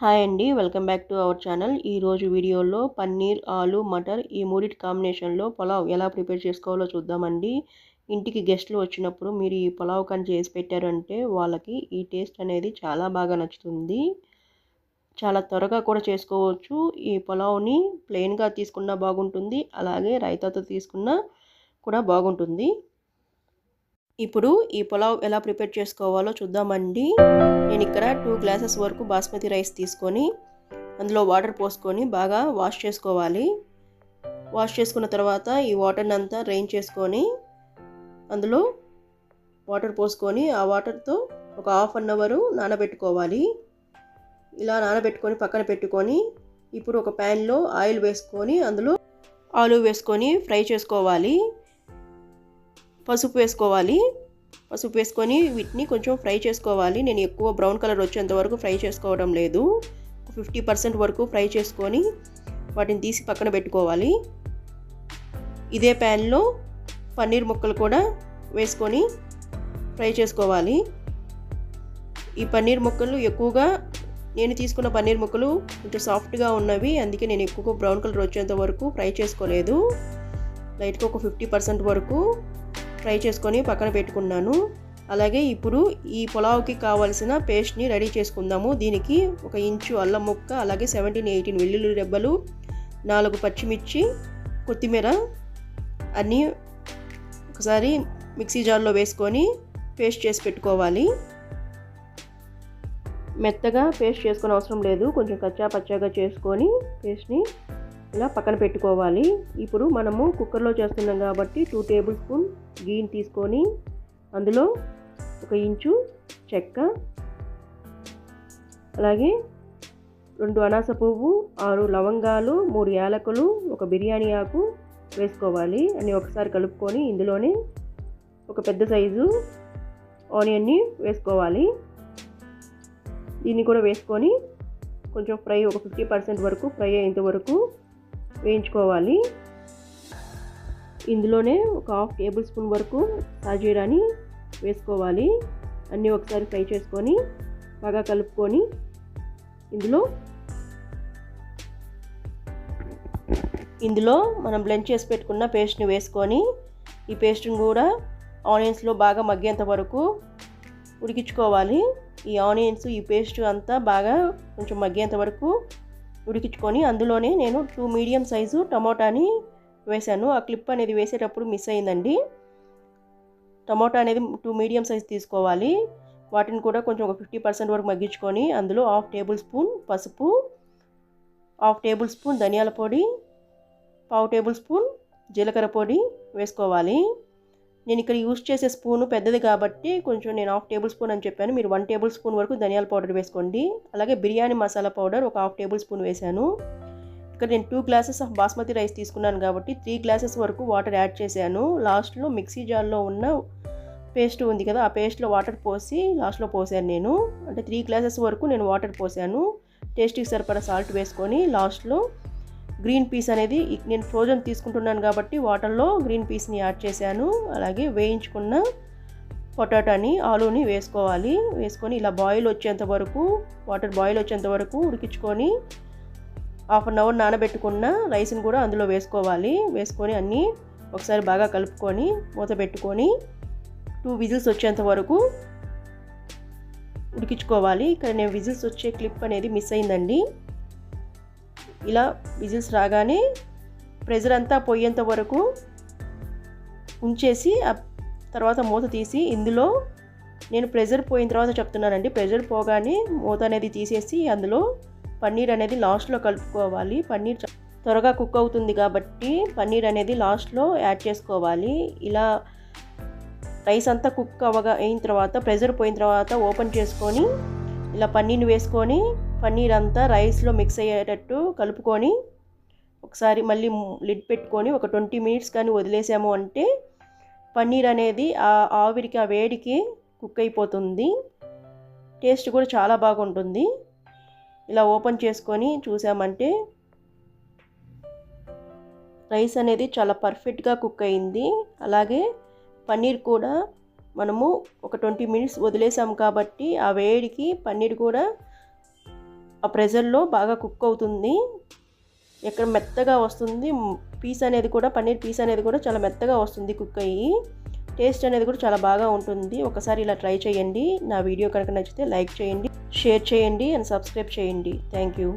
Hi అండి welcome back to our channel. ఈరోజు వీడియోలో పన్నీర్ ఆలు మటర్ ఈ మూడిటి కాంబినేషన్లో పులావ్ ఎలా ప్రిపేర్ చేసుకోవాలో చూద్దామండి. ఇంటికి గెస్ట్లు వచ్చినప్పుడు మీరు ఈ పులావ్ కానీ చేసి పెట్టారంటే వాళ్ళకి ఈ టేస్ట్ అనేది చాలా బాగా నచ్చుతుంది. చాలా త్వరగా కూడా చేసుకోవచ్చు. ఈ పులావ్ని ప్లెయిన్గా తీసుకున్నా బాగుంటుంది అలాగే రైతాతో తీసుకున్నా కూడా బాగుంటుంది. ఇప్పుడు ఈ పులావ్ ఎలా ప్రిపేర్ చేసుకోవాలో చూద్దామండి. నేను ఇక్కడ టూ గ్లాసెస్ వరకు బాస్మతి రైస్ తీసుకొని అందులో వాటర్ పోసుకొని బాగా వాష్ చేసుకోవాలి. వాష్ చేసుకున్న తర్వాత ఈ వాటర్ని అంతా రెయిన్ చేసుకొని అందులో వాటర్ పోసుకొని ఆ వాటర్తో ఒక హాఫ్ అన్ అవరు నానబెట్టుకోవాలి. ఇలా నానబెట్టుకొని పక్కన పెట్టుకొని ఇప్పుడు ఒక ప్యాన్లో ఆయిల్ వేసుకొని అందులో ఆలు వేసుకొని ఫ్రై చేసుకోవాలి. పసుపు వేసుకోవాలి. పసుపు వేసుకొని వీటిని కొంచెం ఫ్రై చేసుకోవాలి. నేను ఎక్కువ బ్రౌన్ కలర్ వచ్చేంత వరకు ఫ్రై చేసుకోవడం లేదు. ఫిఫ్టీ పర్సెంట్ వరకు ఫ్రై చేసుకొని వాటిని తీసి పక్కన పెట్టుకోవాలి. ఇదే ప్యాన్లో పన్నీర్ ముక్కలు కూడా వేసుకొని ఫ్రై చేసుకోవాలి. ఈ పన్నీర్ ముక్కలు ఎక్కువగా నేను తీసుకున్న పన్నీర్ ముక్కలు కొంచెం సాఫ్ట్గా ఉన్నవి. అందుకే నేను ఎక్కువగా బ్రౌన్ కలర్ వచ్చేంత వరకు ఫ్రై చేసుకోలేదు. లైట్గా ఒక ఫిఫ్టీ పర్సెంట్ వరకు ఫ్రై చేసుకొని పక్కన పెట్టుకున్నాను. అలాగే ఇప్పుడు ఈ పులావ్కి కావాల్సిన పేస్ట్ని రెడీ చేసుకుందాము. దీనికి ఒక ఇంచు అల్లం ముక్క అలాగే సెవెంటీన్ ఎయిటీన్ వెల్లుల్లి రెబ్బలు నాలుగు పచ్చిమిర్చి కొత్తిమీర అన్నీ ఒకసారి మిక్సీ జార్లో వేసుకొని పేస్ట్ చేసి పెట్టుకోవాలి. మెత్తగా పేస్ట్ చేసుకునే అవసరం లేదు. కొంచెం కచ్చా పచ్చాగా చేసుకొని పేస్ట్ని ఇలా పక్కన పెట్టుకోవాలి. ఇప్పుడు మనము కుక్కర్లో చేస్తున్నాం కాబట్టి టూ టేబుల్ స్పూన్ గీని తీసుకొని అందులో ఒక ఇంచు చెక్క అలాగే రెండు అనాస పువ్వు ఆరు లవంగాలు మూడు యాలకులు ఒక బిర్యానీ ఆకు వేసుకోవాలి. అని ఒకసారి కలుపుకొని ఇందులోనే ఒక పెద్ద సైజు ఆనియన్ని వేసుకోవాలి. దీన్ని కూడా వేసుకొని కొంచెం ఫ్రై ఒక ఫిఫ్టీ పర్సెంట్ వరకు ఫ్రై అయ్యేంత వరకు వేయించుకోవాలి. ఇందులోనే ఒక హాఫ్ టేబుల్ స్పూన్ వరకు సాజీరాని వేసుకోవాలి. అన్నీ ఒకసారి ఫ్రై చేసుకొని బాగా కలుపుకొని ఇందులో ఇందులో మనం బ్లెండ్ చేసి పెట్టుకున్న పేస్ట్ని వేసుకొని ఈ పేస్ట్ని కూడా ఆనియన్స్లో బాగా మగ్గేంత వరకు ఉడికించుకోవాలి. ఈ ఆనియన్స్ ఈ పేస్ట్ అంతా బాగా కొంచెం మగ్గేంత వరకు ఉడికించుకొని అందులోనే నేను టూ మీడియం సైజు టమోటాని వేశాను. ఆ క్లిప్ అనేది వేసేటప్పుడు మిస్ అయిందండి. టమోటా అనేది టూ మీడియం సైజ్ తీసుకోవాలి. వాటిని కూడా కొంచెం ఒక ఫిఫ్టీ పర్సెంట్ వరకు మగ్గించుకొని అందులో హాఫ్ టేబుల్ స్పూన్ పసుపు హాఫ్ టేబుల్ స్పూన్ ధనియాల పొడి పావు టేబుల్ స్పూన్ జీలకర్ర పొడి వేసుకోవాలి. నేను ఇక్కడ యూస్ చేసే స్పూన్ పెద్దది కాబట్టి కొంచెం నేను హాఫ్ టేబుల్ స్పూన్ అని చెప్పాను. మీరు వన్ టేబుల్ స్పూన్ వరకు ధనియాల పౌడర్ వేసుకోండి. అలాగే బిర్యానీ మసాలా పౌడర్ ఒక హాఫ్ టేబుల్ స్పూన్ వేశాను. ఇక్కడ నేను two glasses of basmati rice తీసుకున్నాను కాబట్టి త్రీ గ్లాసెస్ వరకు వాటర్ యాడ్ చేశాను. లాస్ట్లో మిక్సీ జార్లో ఉన్న పేస్ట్ ఉంది కదా ఆ పేస్ట్లో వాటర్ పోసి లాస్ట్లో పోసాను నేను. అంటే త్రీ గ్లాసెస్ వరకు నేను వాటర్ పోసాను. టేస్ట్కి సరిపడా సాల్ట్ వేసుకొని లాస్ట్లో గ్రీన్ పీస్ అనేది నేను ఫ్రోజన్ తీసుకుంటున్నాను కాబట్టి వాటర్లో గ్రీన్ పీస్ని యాడ్ చేశాను. అలాగే వేయించుకున్న పొటాటోని ఆలూని వేసుకోవాలి. వేసుకొని ఇలా బాయిల్ వచ్చేంత వరకు వాటర్ బాయిల్ వచ్చేంత వరకు ఉడికించుకొని హాఫ్ అన్ అవర్ నానబెట్టుకున్న రైస్ని కూడా అందులో వేసుకోవాలి. వేసుకొని అన్నీ ఒకసారి బాగా కలుపుకొని మూత పెట్టుకొని టూ విజిల్స్ వచ్చేంత వరకు ఉడికించుకోవాలి. ఇక్కడ నేను విజిల్స్ వచ్చే క్లిప్ అనేది మిస్ అయిందండి. ఇలా విజిల్స్ రాగానే ప్రెజర్ అంతా పోయేంత వరకు ఉంచేసి ఆ తర్వాత మూత తీసి ఇందులో నేను ప్రెజర్ పోయిన తర్వాత చెప్తున్నానండి. ప్రెజర్ పోగానే మూత అనేది తీసేసి అందులో పన్నీర్ అనేది లాస్ట్లో కలుపుకోవాలి. పన్నీర్ త్వరగా కుక్ అవుతుంది కాబట్టి పన్నీర్ అనేది లాస్ట్లో యాడ్ చేసుకోవాలి. ఇలా రైస్ అంతా కుక్ అవ్వగా అయిన తర్వాత ప్రెజర్ పోయిన తర్వాత ఓపెన్ చేసుకొని ఇలా పన్నీర్ వేసుకొని పన్నీర్ అంతా రైస్లో మిక్స్ అయ్యేటట్టు కలుపుకొని ఒకసారి మళ్ళీ లిడ్ పెట్టుకొని ఒక ట్వంటీ మినిట్స్ కానీ వదిలేసాము అంటే పన్నీర్ అనేది ఆ ఆవిరికి ఆ వేడికి కుక్ అయిపోతుంది. టేస్ట్ కూడా చాలా బాగుంటుంది. ఇలా ఓపెన్ చేసుకొని చూసామంటే రైస్ అనేది చాలా పర్ఫెక్ట్గా కుక్ అయింది. అలాగే పన్నీర్ కూడా మనము ఒక ట్వంటీ మినిట్స్ వదిలేసాం కాబట్టి ఆ వేడికి పన్నీర్ కూడా ఆ ప్రెజర్లో బాగా కుక్ అవుతుంది. ఎక్కడ మెత్తగా వస్తుంది పీస్ అనేది కూడా పన్నీర్ పీస్ అనేది కూడా చాలా మెత్తగా వస్తుంది కుక్ అయ్యి. టేస్ట్ అనేది కూడా చాలా బాగా ఉంటుంది. ఒకసారి ఇలా ట్రై చేయండి. నా వీడియో కనుక నచ్చితే లైక్ చేయండి షేర్ చేయండి అండ్ సబ్స్క్రైబ్ చేయండి. Thank you.